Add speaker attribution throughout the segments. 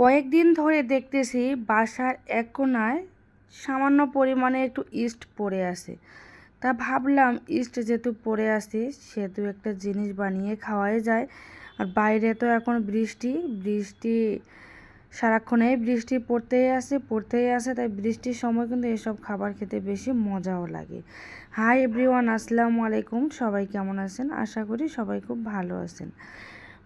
Speaker 1: কয়েকদিন ধরে দেখতেছি বাসার এক কোনায় সামান্য পরিমাণে একটু ইস্ট পড়ে আছে। তা ভাবলাম, ইস্ট যেহেতু পড়ে আছে, সেহেতু একটা জিনিস বানিয়ে খাওয়াই যায়। আর বাইরে তো এখন বৃষ্টি বৃষ্টি সারাক্ষণেই বৃষ্টি পড়তেই আসে পড়তেই আসে তাই বৃষ্টির সময় কিন্তু এসব খাবার খেতে বেশি মজাও লাগে। হাই এভরিওয়ান, আসসালামু আলাইকুম। সবাই কেমন আছেন? আশা করি সবাই খুব ভালো আছেন।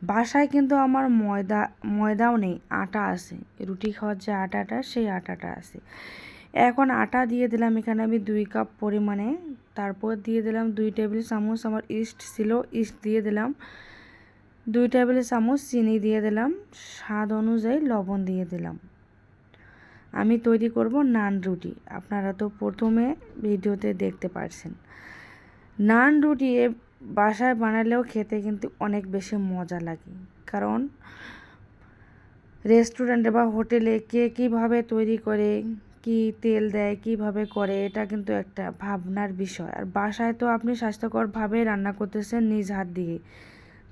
Speaker 1: বাসায় কিন্তু আমার ময়দা, ময়দাও নেই, আটা আছে। রুটি খাওয়ার যে আটাটা, সেই আটাটা আছে। এখন আটা দিয়ে দিলাম, এখানে আমি দুই কাপ পরিমাণে। তারপর দিয়ে দিলাম দুই টেবিল চামচ আমার ইস্ট ছিল, ইস্ট দিয়ে দিলাম। দুই টেবিল চামচ চিনি দিয়ে দিলাম, স্বাদ অনুযায়ী লবণ দিয়ে দিলাম। আমি তৈরি করব নান রুটি, আপনারা তো প্রথমে ভিডিওতে দেখতে পারছেন। নান রুটি বাসায় বানালেও খেতে কিন্তু অনেক বেশি মজা লাগে। কারণ রেস্টুরেন্টে বা হোটেলে কে কীভাবে তৈরি করে, কি তেল দেয়, কীভাবে করে, এটা কিন্তু একটা ভাবনার বিষয়। আর বাসায় তো আপনি স্বাস্থ্যকরভাবে রান্না করতেছেন নিজ হাত দিয়ে।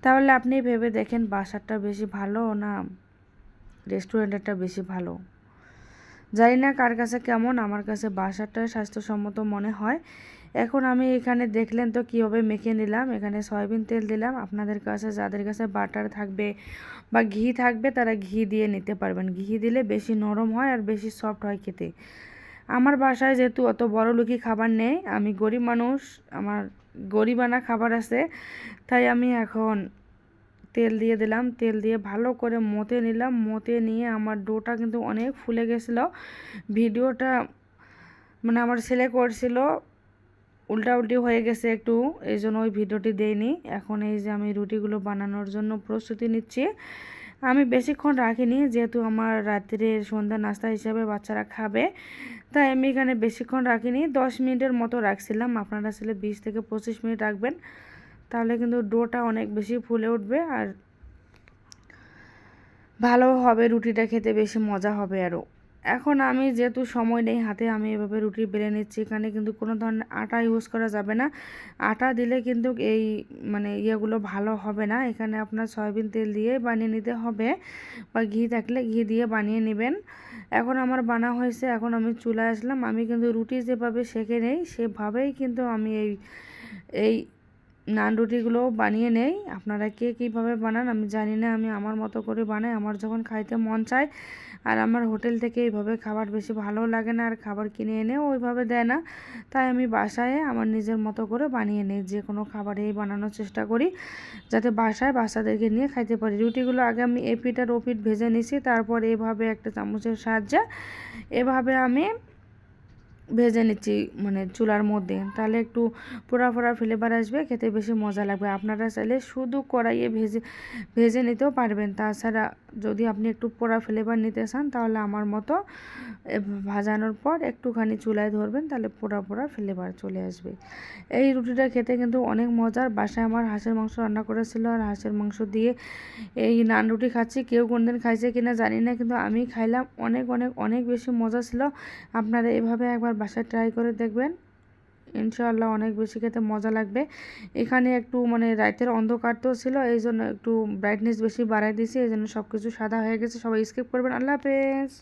Speaker 1: তাহলে আপনি ভেবে দেখেন বাসারটা বেশি ভালো না রেস্টুরেন্টেরটা বেশি ভালো। জানি না কার কাছে কেমন, আমার কাছে বাসারটা স্বাস্থ্যসম্মত মনে হয়। এখন আমি এখানে দেখলেন তো কীভাবে মেখে নিলাম। এখানে সয়াবিন তেল দিলাম। আপনাদের কাছে, যাদের কাছে বাটার থাকবে বা ঘি থাকবে, তারা ঘি দিয়ে নিতে পারবেন। ঘি দিলে বেশি নরম হয় আর বেশি সফট হয় খেতে। আমার বাসায় যেহেতু অত বড় লুকি খাবার নেই, আমি গরিব মানুষ, আমার গরিবানা খাবার আছে, তাই আমি এখন তেল দিয়ে দিলাম। তেল দিয়ে ভালো করে মতে নিলাম। মতে নিয়ে আমার ডোটা কিন্তু অনেক ফুলে গেছিল। ভিডিওটা মানে আমার ছেলে করছিল উল্টা উল্টি হয়ে গেছে একটু, এই জন্য ওই ভিডিওটি দেইনি। এখন এই যে আমি রুটিগুলো বানানোর জন্য প্রস্তুতি নিচ্ছি। আমি বেশিক্ষণ রাখিনি, যেহেতু আমার রাত্রের সন্ধ্যা নাস্তা হিসাবে বাচ্চারা খাবে। তাই আমি এখানে বেশিক্ষণ রাখিনি, দশ মিনিটের মতো রাখছিলাম। আপনারা আসলে বিশ থেকে পঁচিশ মিনিট রাখবেন। তাহলে কিন্তু ডোটা অনেক বেশি ফুলে উঠবে আর ভালো হবে, রুটিটা খেতে বেশি মজা হবে আরও। এখন আমি যেহেতু সময় নেই হাতে, আমি এভাবে রুটি বেলে নিচ্ছি। এখানে কিন্তু কোনো ধরনের আটা ইউজ করা যাবে না। আটা দিলে কিন্তু এই মানে ইয়েগুলো ভালো হবে না। এখানে আপনার সয়াবিন তেল দিয়ে বানিয়ে নিতে হবে বা ঘি থাকলে ঘি দিয়ে বানিয়ে নেবেন। এখন আমার বানা হয়েছে, এখন আমি চুলায় আসলাম। আমি কিন্তু রুটি যেভাবে শেখে নেই, সেভাবেই কিন্তু আমি এই এই নান রুটিগুলো বানিয়ে নেই। আপনারা কে কীভাবে বানান আমি জানি না। আমি আমার মতো করে বানাই। আমার যখন খাইতে মন চায় আর আমার হোটেল থেকে এইভাবে খাবার বেশি ভালো লাগে না আর খাবার কিনে এনে ওইভাবে দেয় না, তাই আমি বাসায় আমার নিজের মতো করে বানিয়ে নিই। যে কোনো খাবারেই বানানোর চেষ্টা করি যাতে বাসায় বাচ্চাদেরকে নিয়ে খাইতে পারি। রুটিগুলো আগে আমি এপিট আর ওপিট ভেজে নিছি, তারপর এভাবে একটা চামচের সাহায্যে এভাবে আমি ভেজে নিচ্ছি মানে চুলার মধ্যে। তাহলে একটু পোড়া পোড়া ফ্লেভার আসবে, খেতে বেশি মজা লাগবে। আপনারা চাইলে শুধু কড়াইয়ে ভেজে ভেজে নিতেও পারবেন। তাছাড়া যদি আপনি একটু পোড়া ফ্লেভার নিতে চান, তাহলে আমার মতো ভাজানোর পর একটুখানি চুলায় ধরবেন, তাহলে পোড়া পোড়া ফ্লেভার চলে আসবে। এই রুটিটা খেতে কিন্তু অনেক মজার। বাসায় আমার হাঁসের মাংস রান্না করেছিল, আর হাঁসের মাংস দিয়ে এই নান রুটি খাচ্ছি। কেউ কোনদিন খাইছে কিনা জানি না, কিন্তু আমি খাইলাম। অনেক অনেক অনেক বেশি মজা ছিল। আপনারা এভাবে একবার বাসায় ট্রাই করে দেখবেন। ইনশাআল্লাহ অনেক বেশি খেতে মজা লাগবে। এখানে একটু মানে রাইতের অন্ধকার তো ছিল এই জন্য একটু ব্রাইটনেস বেশি বাড়াই দিয়েছি এই জন্য সব কিছু সাদা হয়ে গেছে। সবাই স্কিপ করবেন। আল্লাহ হাফেজ।